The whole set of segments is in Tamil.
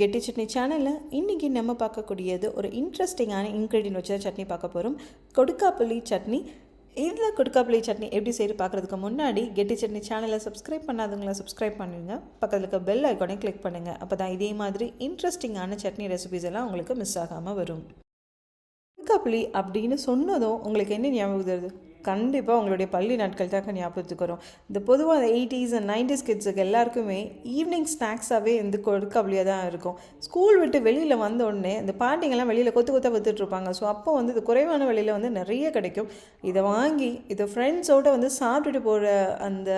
கெட்டி சட்னி சேனலில் இன்றைக்கி நம்ம பார்க்கக்கூடியது ஒரு இன்ட்ரெஸ்டிங்கான இன்க்ரீடியன்ட் வச்சு சட்னி பார்க்க போகிறோம் கொடுக்காப்புளி சட்னி. இதில் கொடுக்காப்புளி சட்னி எப்படி செய்து பார்க்குறதுக்கு முன்னாடி கெட்டி சட்னி சேனலை சப்ஸ்கிரைப் பண்ணாதவங்கள சப்ஸ்கிரைப் பண்ணுங்க. பக்கத்தில் இருக்க பெல் ஐக்கானே கிளிக் பண்ணுங்கள் அப்போ தான் இதே மாதிரி இன்ட்ரெஸ்டிங்கான சட்னி ரெசிபிஸ் எல்லாம் உங்களுக்கு மிஸ் ஆகாமல் வரும். கொடுக்காப்புளி அப்படின்னு சொன்னதும் உங்களுக்கு என்ன ஞாபகம் வருது? கண்டிப்பாக உங்களுடைய பள்ளி நாட்கள் தான் ஞாபகத்துக்கு வரும். இந்த பொதுவாக அந்த எயிட்டிஸ் அண்ட் நைன்டிஸ் கிட்ஸுக்கு எல்லாருக்குமே ஈவினிங் ஸ்நாக்ஸாகவே இந்த கொடுக்காப்புளியாக தான் இருக்கும். ஸ்கூல் விட்டு வெளியில் வந்த உடனே இந்த பாட்டிங்கெல்லாம் வெளியில் கொத்து கொத்தாக வித்துட்ருப்பாங்க ஸோ அப்போ வந்து இது குறைவான விலையில் வந்து நிறைய கிடைக்கும். இதை வாங்கி இதை ஃப்ரெண்ட்ஸோடு வந்து சாப்பிட்டுட்டு போகிற அந்த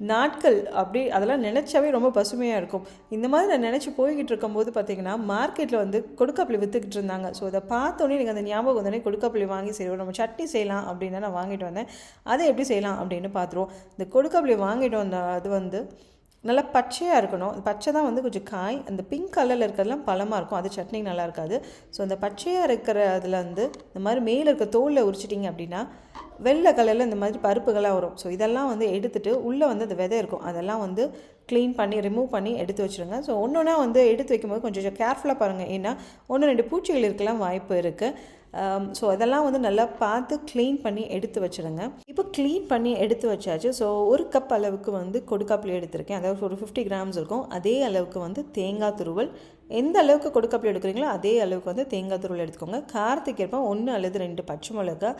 நாட்கள் அப்படி அதெல்லாம் நினச்சாவே ரொம்ப பசுமையாக இருக்கும். இந்த மாதிரி நான் நினச்சி போய்கிட்டு இருக்கும்போது பார்த்தீங்கன்னா மார்க்கெட்டில் வந்து கொடுக்காப்புளி விற்றுக்கிட்டு இருந்தாங்க. ஸோ அதை பார்த்தோன்னே எனக்கு அந்த ஞாபகம் வந்தோடனே கொடுக்காப்புளி வாங்கி செய்வோம். நம்ம சட்னி செய்யலாம் அப்படின்னு நான் வாங்கிட்டு வந்தேன். அதை எப்படி செய்யலாம் அப்படின்னு பார்த்துருவோம். இந்த கொடுக்காப்புளி வாங்கிட்டு வந்த அது வந்து நல்லா பச்சையாக இருக்கணும். பச்சை தான் வந்து கொஞ்சம் காய். அந்த பிங்க் கலரில் இருக்கிறதுலாம் பழமாக இருக்கும். அது சட்னி நல்லா இருக்காது. ஸோ அந்த பச்சையாக இருக்கிற அதில் வந்து இந்த மாதிரி மேலே இருக்க தோலில் உரிச்சிட்டிங்க அப்படின்னா வெள்ளை கலரில் இந்த மாதிரி பருப்புகளாக வரும். ஸோ இதெல்லாம் வந்து எடுத்துகிட்டு உள்ளே வந்து அந்த விதை இருக்கும். அதெல்லாம் வந்து க்ளீன் பண்ணி ரிமூவ் பண்ணி எடுத்து வச்சுருங்க. ஸோ ஒன்று ஒன்றா வந்து எடுத்து வைக்கும்போது கொஞ்சம் கேர்ஃபுல்லாக பாருங்கள் ஏன்னா ஒன்று ரெண்டு பூச்சிகள் இருக்கலாம் வாய்ப்பு இருக்குது Um, ஸோ அதெல்லாம் வந்து நல்லா பார்த்து க்ளீன் பண்ணி எடுத்து வச்சுருங்க இப்போ க்ளீன் பண்ணி எடுத்து வச்சாச்சு. ஸோ ஒரு கப் அளவுக்கு வந்து கொடுக்காப்புளி எடுத்திருக்கேன். அதாவது ஒரு ஃபிஃப்டி கிராம்ஸ் இருக்கும். அதே அளவுக்கு வந்து தேங்காய் துருவல். எந்த அளவுக்கு கொடுக்காப்புளி எடுக்கிறீங்களோ அதே அளவுக்கு வந்து தேங்காய் துருவல் எடுத்துக்கோங்க. காரத்துக்கு ஏற்ப ஒன்று அல்லது ரெண்டு பச்சை மிளகா.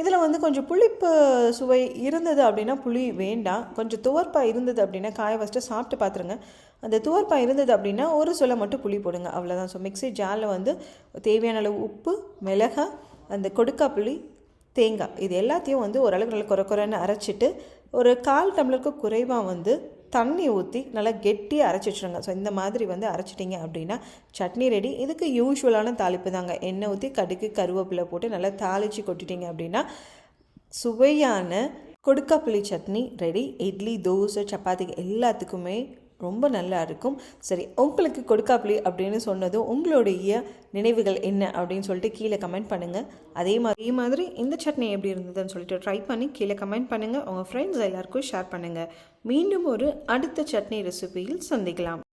இதில் வந்து கொஞ்சம் புளிப்பு சுவை இருந்தது அப்படின்னா புளி வேண்டாம். கொஞ்சம் துவர்ப்பாக இருந்தது அப்படின்னா காய வச்சுட்டு சாப்பிட்டு பார்த்துருங்க. அந்த துவர்ப்பாக இருந்தது அப்படின்னா ஒரு சொல்ல மட்டும் புளி போடுங்க. அவ்வளோதான் ஸோ மிக்ஸி ஜாரில் வந்து தேவையான அளவு உப்பு மிளகாய் அந்த கொடுக்காப்புளி தேங்காய் இது எல்லாத்தையும் வந்து ஓரளவுக்கு நல்லா குறை குறைன்னு அரைச்சிட்டு ஒரு கால் டம்ளருக்கு குறைவாக வந்து தண்ணி ஊற்றி நல்லா கெட்டியாக அரைச்சி வச்சுருங்க. ஸோ இந்த மாதிரி வந்து அரைச்சிட்டிங்க அப்படின்னா சட்னி ரெடி இதுக்கு யூஸ்வலான தாளிப்பு தாங்க. எண்ணெய் ஊற்றி கடுகு கருவேப்பிலை போட்டு நல்லா தாளித்து கொட்டிட்டிங்க அப்படின்னா சுவையான கொடுக்காப்புளி சட்னி ரெடி இட்லி தோசை சப்பாத்திக்கு எல்லாத்துக்குமே ரொம்ப நல்லா இருக்கும். சரி உங்களுக்கு கொடுக்காப்புளி அப்படின்னு சொன்னதும் உங்களுடைய நினைவுகள் என்ன அப்படின்னு சொல்லிட்டு கீழே கமெண்ட் பண்ணுங்கள் அதே மாதிரி அதே மாதிரி இந்த சட்னி எப்படி இருந்ததுன்னு சொல்லிட்டு ட்ரை பண்ணி கீழே கமெண்ட் பண்ணுங்கள் உங்கள் ஃப்ரெண்ட்ஸ் எல்லாருக்கும் ஷேர் பண்ணுங்கள் மீண்டும் ஒரு அடுத்த சட்னி ரெசிபியில் சந்திக்கலாம்.